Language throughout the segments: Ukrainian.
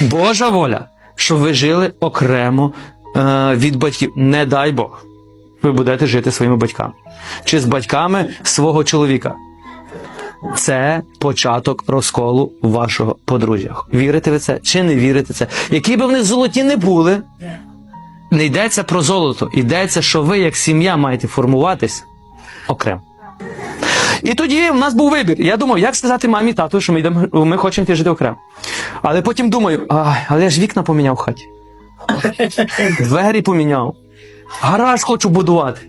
Божа воля, щоб ви жили окремо е, від батьків. Не дай Бог. Ви будете жити своїми батьками. Чи з батьками свого чоловіка. Це початок розколу вашого подружжя. Вірите ви це чи не вірите це? Які би вони золоті не були, не йдеться про золото, йдеться, що ви, як сім'я, маєте формуватись окремо. І тоді в нас був вибір. Я думав, як сказати мамі тату, що ми йдемо, ми хочемо жити окремо. Але потім думаю, ай, але я ж вікна поміняв в хаті. Двері поміняв. Гараж хочу будувати.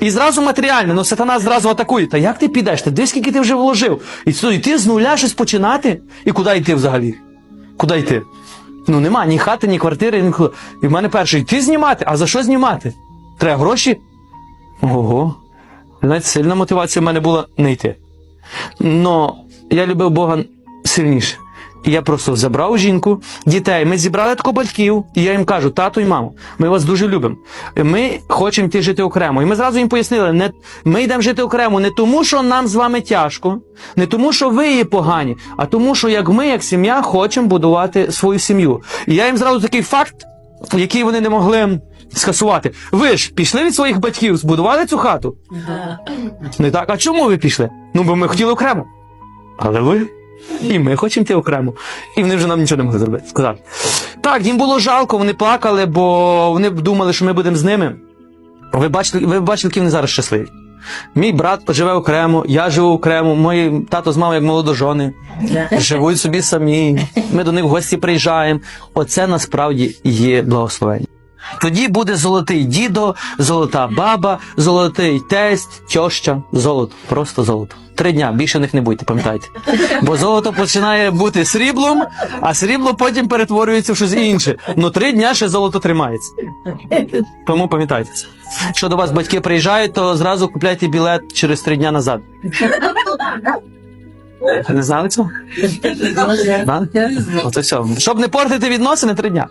І зразу матеріально, ну сатана зразу атакує. Та як ти підеш? Ти дивись, скільки ти вже вложив? І що, йти з нуля щось починати? І куди йти взагалі? Куди йти? Ну нема ні хати, ні квартири, ні. І в мене перше, йти знімати, а за що знімати? Треба гроші? Ого. Знаєте, сильна мотивація в мене була не йти. Но я любив Бога сильніше. І я просто забрав жінку, дітей. Ми зібрали тако батьків, і я їм кажу: тату і маму, ми вас дуже любимо. Ми хочемо йти жити окремо. І ми зразу їм пояснили, не, ми йдемо жити окремо не тому, що нам з вами тяжко, не тому, що ви є погані, а тому, що як ми, як сім'я, хочемо будувати свою сім'ю. І я їм зразу такий факт, який вони не могли скасувати. Ви ж пішли від своїх батьків, збудували цю хату? Не так, а чому ви пішли? Ну, бо ми хотіли окремо. Але ви і ми хочемо йти окремо. І вони вже нам нічого не могли зробити. Сказати. Так, їм було жалко, вони плакали, бо вони думали, що ми будемо з ними. Ви бачили, ви бачили, які вони зараз щасливі. Мій брат живе окремо, я живу окремо, мої тато з мамою як молодожони, живуть собі самі. Ми до них в гості приїжджаємо. Оце насправді є благословення. Тоді буде золотий дідо, золота баба, золотий тесть, тьоща, золото, просто золото. Три дня, більше них не будьте, пам'ятайте. Бо золото починає бути сріблом, а срібло потім перетворюється в щось інше. Ну три дня ще золото тримається. Тому пам'ятайте це. Якщо до вас батьки приїжджають, то зразу купляйте білет через три дня назад. Не знали цього? Знали? Оце все. Щоб не портити відносини три дня.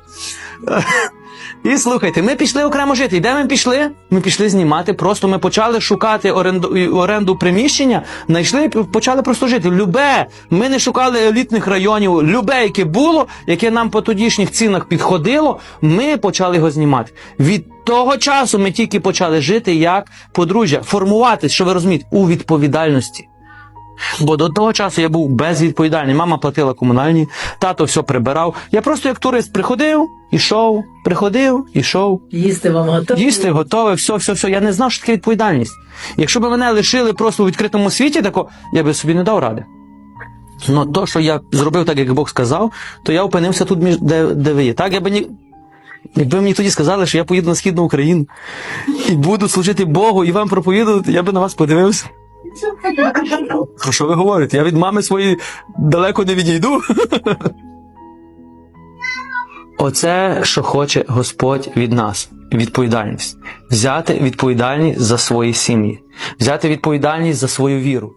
І слухайте, ми пішли окремо жити. І де ми пішли? Ми пішли знімати. Просто ми почали шукати оренду, оренду приміщення, знайшли і почали просто жити. Любе. Ми не шукали елітних районів. Любе, яке було, яке нам по тодішніх цінах підходило, ми почали його знімати. Від того часу ми тільки почали жити як подружжя, формуватись, що ви розумієте, у відповідальності. Бо до того часу я був безвідповідальний. Мама платила комунальні, тато все прибирав. Я просто як турист приходив, ішов, приходив, ішов. Їсти вам готові? Їсти готове, все, все, все. Я не знав, що таке відповідальність. Якщо б мене лишили просто у відкритому світі, тако, я би собі не дав ради. Ну то, що я зробив так, як Бог сказав, то я опинився тут, між, де, де ви є. Так, я би ні. Якби мені тоді сказали, що я поїду на східну Україну і буду служити Богу і вам проповідувати, я би на вас подивився. Про що ви говорите? Я від мами своєї далеко не відійду. Оце, що хоче Господь від нас. Відповідальність. Взяти відповідальність за свої сім'ї, взяти відповідальність за свою віру.